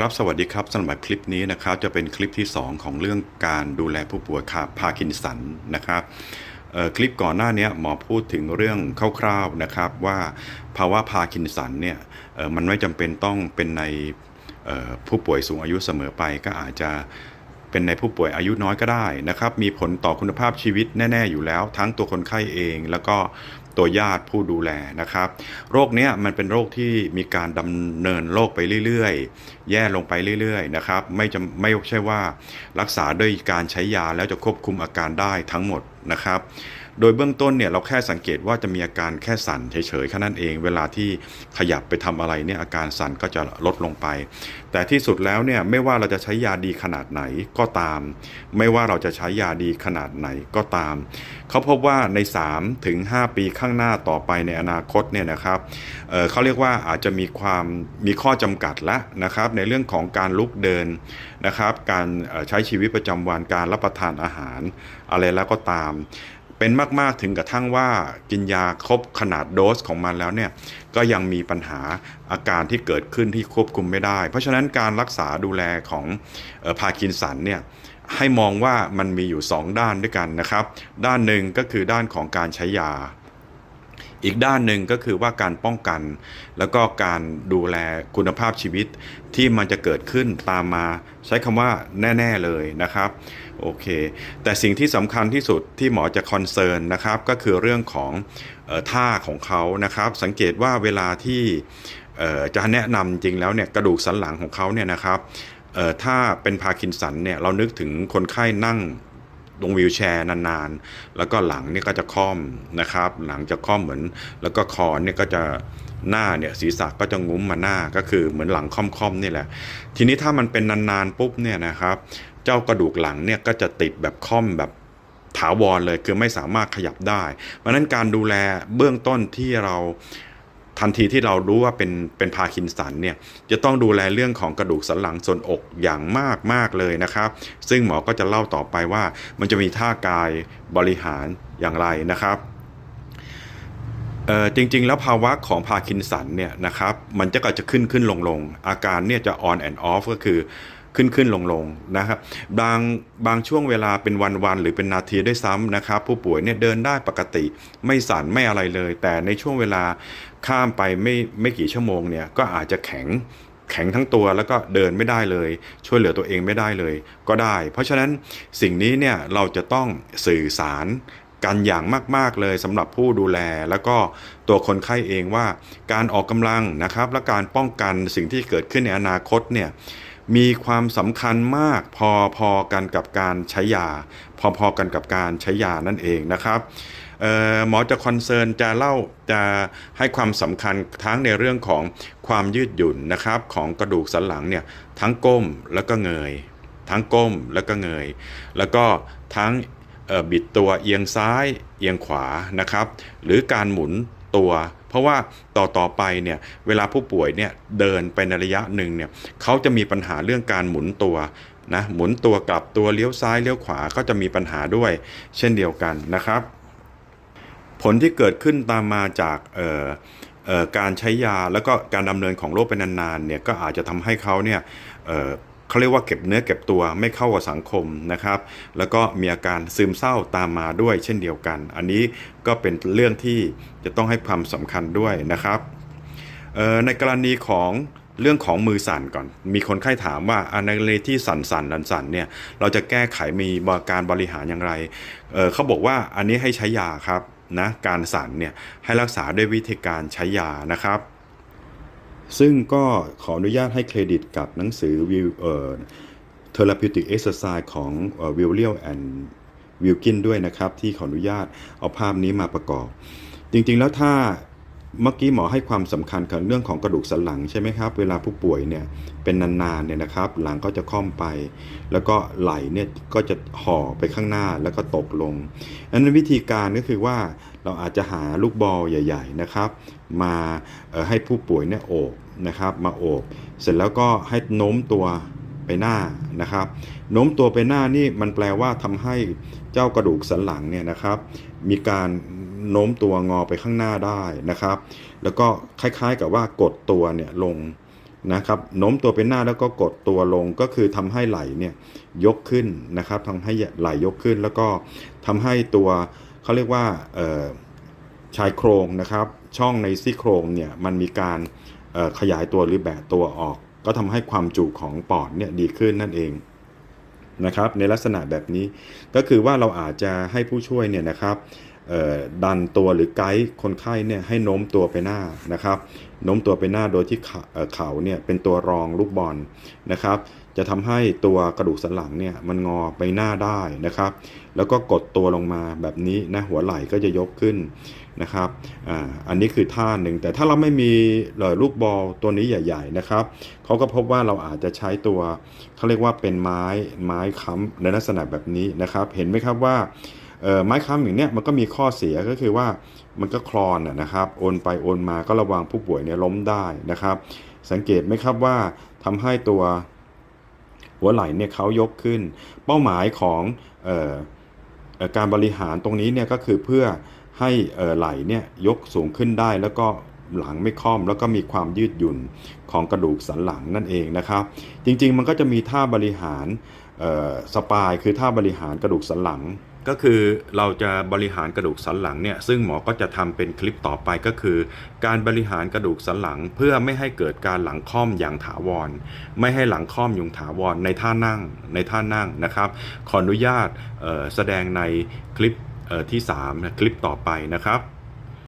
ครับสวัสดีครับสำหรับคลิปนี้นะครับจะเป็นคลิปที่ 2 ของเรื่องการดูแลผู้ป่วยขาพาร์กินสันนะครับคลิปก่อนหน้านี้หมอพูดถึงเรื่องคร่าวๆนะครับว่าภาวะพาร์กินสันเนี่ยมันไม่จำเป็นต้องเป็นในผู้ป่วยสูงอายุเสมอไปก็อาจจะเป็นในผู้ป่วยอายุน้อยก็ได้นะครับมีผลต่อคุณภาพชีวิตแน่ ๆ อยู่แล้ว ทั้งตัวคนไข้เอง แล้วก็ ตัวญาติผู้ดูแลนะครับ โรคเนี้ยมันเป็นโรคที่มีการดำเนินโรคไปเรื่อยๆ แย่ลงไปเรื่อยๆนะครับไม่จะไม่ใช่ว่ารักษาด้วยการใช้ยาแล้วจะควบคุมอาการได้ทั้งหมดนะครับ โดยเบื้องต้นเนี่ยเราแค่สังเกตว่าจะมีอาการแค่สั่นเฉยๆแค่นั้นเอง เวลาที่ขยับไปทำอะไรเนี่ยอาการสั่นก็จะลดลงไป แต่ที่สุดแล้วเนี่ยไม่ว่าเราจะใช้ยาดีขนาดไหนก็ตาม ไม่ว่าเราจะใช้ยาดีขนาดไหนก็ตาม เขาพบว่าใน 3 ถึง 5 ปีข้างหน้าต่อไปในอนาคตเนี่ยนะครับเเขาเรียกว่าอาจจะมีความมีข้อจำกัดละนะครับ ในเรื่องของการลุกเดินนะครับ การใช้ชีวิตประจำวันการรับประทานอาหาร อะไรแล้วก็ตาม เป็นมากๆถึงกระทั่งว่ากินยาครบขนาดโดสของมันแล้วเนี่ยก็ยังมีปัญหาอาการที่เกิดขึ้นที่ควบคุมไม่ได้ เพราะฉะนั้นการรักษาดูแลของออพาร์กินสันเนี่ยให้มองว่ามันมีอยู่ 2 ด้านด้วยกันนะครับ ด้านหนึ่งก็คือด้านของการใช้ยา อีกด้านหนึ่งก็คือว่าการป้องกัน แล้วก็การดูแลคุณภาพชีวิตที่มันจะเกิดขึ้นตามมาใช้คำว่าแน่ ๆ เลยนะครับโอเค แต่สิ่งที่สำคัญที่สุดที่หมอจะคอนเซิร์นนะครับ ก็คือเรื่องของออท่าของเขานะครับ สังเกตว่าเวลาที่จะแนะนำจริงแล้วเนี่ยกระดูกสันหลังของเขาเนี่ยนะครับถ้าเป็นพาร์กินสันเนี่ยเรานึกถึงคนไข้นั่ง ลงวีลแชร์นานๆ แล้วก็หลังเนี่ยก็จะค่อมนะครับ หลังจะค่อมเหมือน แล้วก็คอเนี่ยก็จะหน้าเนี่ยศีรษะก็จะงุ้มมาหน้าก็คือเหมือนหลังค่อมๆนี่แหละ ทีนี้ถ้ามันเป็นนานๆปุ๊บเนี่ยนะครับ เจ้ากระดูกหลังเนี่ยก็จะติดแบบค่อมแบบถาวรเลยคือไม่สามารถขยับได้ เพราะนั้นการดูแลเบื้องต้นที่เรา ทันทีที่เรารู้ว่าเป็นเป็นพาร์กินสันเนี่ยจะต้องดูแลเรื่องของกระดูกสันหลังส่วนอกอย่างมากมากเลยนะครับ ซึ่งหมอก็จะเล่าต่อไปว่ามันจะมีท่ากายบริหารอย่างไรนะครับเออจริง ๆ แล้วภาวะของพาร์กินสันเนี่ยนะครับมันจะก็จะขึ้นขึ้นลงลงอาการเนี่ยจะ on and off ก็คือ ขึ้นขึ้นลงลงนะครับบางบางช่วงเวลาเป็นวันๆหรือเป็นนาทีด้วยซ้ำนะครับ ผู้ป่วยเนี่ยเดินได้ปกติไม่สั่นไม่อะไรเลย แต่ในช่วงเวลาข้ามไปไม่ไม่กี่ชั่วโมงเนี่ยก็อาจจะแข็งแข็งทั้งตัวแล้วก็เดินไม่ได้เลย ช่วยเหลือตัวเองไม่ได้เลยก็ได้ เพราะฉะนั้นสิ่งนี้เนี่ยเราจะต้องสื่อสารกันอย่างมาก ๆ เลยสำหรับผู้ดูแลแล้วก็ตัวคนไข้เองว่าการออกกำลังนะครับ และการป้องกันสิ่งที่เกิดขึ้นในอนาคตเนี่ย มีความสำคัญมากพอๆกันกับการใช้ยา พอๆกันกับการใช้ยานั่นเองนะครับหมอจะคอนเซิร์นจะเล่าจะให้ความสำคัญทั้งในเรื่องของความยืดหยุ่นนะครับของกระดูกสันหลังเนี่ยทั้งก้มแล้วก็เงย ทั้งก้มแล้วก็เงย แล้วก็ทั้งบิดตัวเอียงซ้ายเอียงขวานะครับ หรือการหมุน ตัว เพราะว่าต่อต่อไปเนี่ยเวลาผู้ป่วยเนี่ยเดินไปในระยะหนึ่งเนี่ยเขาจะมีปัญหาเรื่องการหมุนตัวนะหมุนตัวกลับตัวเลี้ยวซ้ายเลี้ยวขวาก็จะมีปัญหาด้วย เช่นเดียวกันนะครับ ผลที่เกิดขึ้นตามมาจากการใช้ยาแล้วก็การดำเนินของโรคเป็นนานๆเนี่ยก็อาจจะทำให้เขาเนี่ย เขาเรียกว่าเก็บเนื้อเก็บตัวไม่เข้ากับสังคมนะครับ แล้วก็มีอาการซึมเศร้าตามมาด้วยเช่นเดียวกัน อันนี้ก็เป็นเรื่องที่จะต้องให้ความสำคัญด้วยนะครับในกรณีของเรื่องของมือสั่นก่อน มีคนไข้ถามว่าอะในกรณีที่สั่นสั่นสั่นสั่นเนี่ย เราจะแก้ไขมีการบริหารอย่างไรเเขาบอกว่าอันนี้ให้ใช้ยาครับนะ การสั่นเนี่ยให้รักษาด้วยวิธีการใช้ยานะครับ ซึ่งก็ขออนุญาตให้เครดิตกับหนังสือวิวเอ่อ Therapeutic Exercise ของวิลเลียมแอนด์วิลกินด้วยนะครับ ที่ขออนุญาตเอาภาพนี้มาประกอบ จริงๆแล้วถ้าเมื่อกี้หมอให้ความสำคัญกับเรื่องของกระดูกสันหลังใช่ไหมครับ เวลาผู้ป่วยเนี่ยเป็นนานๆเนี่ยนะครับ หลังก็จะค่อมไป แล้วก็ไหลเนี่ยก็จะห่อไปข้างหน้าแล้วก็ตกลงอันนั้นวิธีการก็คือว่า เราอาจจะหาลูกบอลใหญ่ ๆนะครับ มาให้ผู้ป่วยเนี่ยโอบนะครับ มาโอบเสร็จแล้วก็ให้โน้มตัวไปหน้านะครับโน้มตัวไปหน้านี่มันแปลว่าทำให้เจ้ากระดูกสันหลังเนี่ยนะครับ มีการโน้มตัวงอไปข้างหน้าได้นะครับ แล้วก็คล้ายๆกับว่ากดตัวเนี่ยลงนะครับโน้มตัวไปหน้าแล้วก็กดตัวลงก็คือทำให้ไหล่เนี่ยยกขึ้นนะครับทำให้ไหล่ยกขึ้น แล้วก็ทำให้ตัว เขาเรียกว่าชายโครงนะครับ ช่องในซี่โครงเนี่ยมันมีการขยายตัวหรือแบะตัวออก ก็ทำให้ความจุของปอดเนี่ยดีขึ้นนั่นเองนะครับ ในลักษณะแบบนี้ก็คือว่าเราอาจจะให้ผู้ช่วยเนี่ยนะครับดันตัวหรือไกด์คนไข้เนี่ยให้โน้มตัวไปหน้านะครับโน้มตัวไปหน้าโดยที่เอ่อเข่าเนี่ยเป็นตัวรองลูกบอลนะครับ จะทำให้ตัวกระดูกสันหลังเนี่ยมันงอไปหน้าได้นะครับ แล้วก็กดตัวลงมาแบบนี้นะหัวไหล่ก็จะยกขึ้นนะครับอ่าอันนี้คือท่าหนึ่ง แต่ถ้าเราไม่มีเอ่อลูกบอลตัวนี้ใหญ่ ๆนะครับเขาก็พบว่าเราอาจจะใช้ตัวเขาเรียกว่าเป็นไม้ไม้ค้ำในลักษณะแบบนี้นะครับ เห็นไหมครับว่าไม้ค้ำอย่างเนี้ยมันก็มีข้อเสียก็คือว่ามันก็คลอนนะครับโอนไปโอนมาก็ระวังผู้ป่วยเนี่ยล้มได้นะครับ สังเกตไหมครับว่าทำให้ตัว หัวไหล่เนี่ยเขายกขึ้น เป้าหมายของออการบริหารตรงนี้เนี่ยก็คือเพื่อให้ไหล่เนี่ยยกสูงขึ้นได้แล้วก็หลังไม่ค่อมแล้วก็มีความยืดหยุ่นของกระดูกสันหลังนั่นเองนะครับ จริงๆ มันก็จะมีท่าบริหารสปายคือท่าบริหารกระดูกสันหลัง ก็คือเราจะบริหารกระดูกสันหลังเนี่ยซึ่งหมอก็จะทำเป็นคลิปต่อไปก็คือ การบริหารกระดูกสันหลังเพื่อไม่ให้เกิดการหลังค่อมอย่างถาวร ไม่ให้หลังค่อมอย่างถาวรในท่านั่งในท่านั่งนะครับ ขออนุญาตแสดงในคลิปที่ 3 คลิปต่อไปนะครับ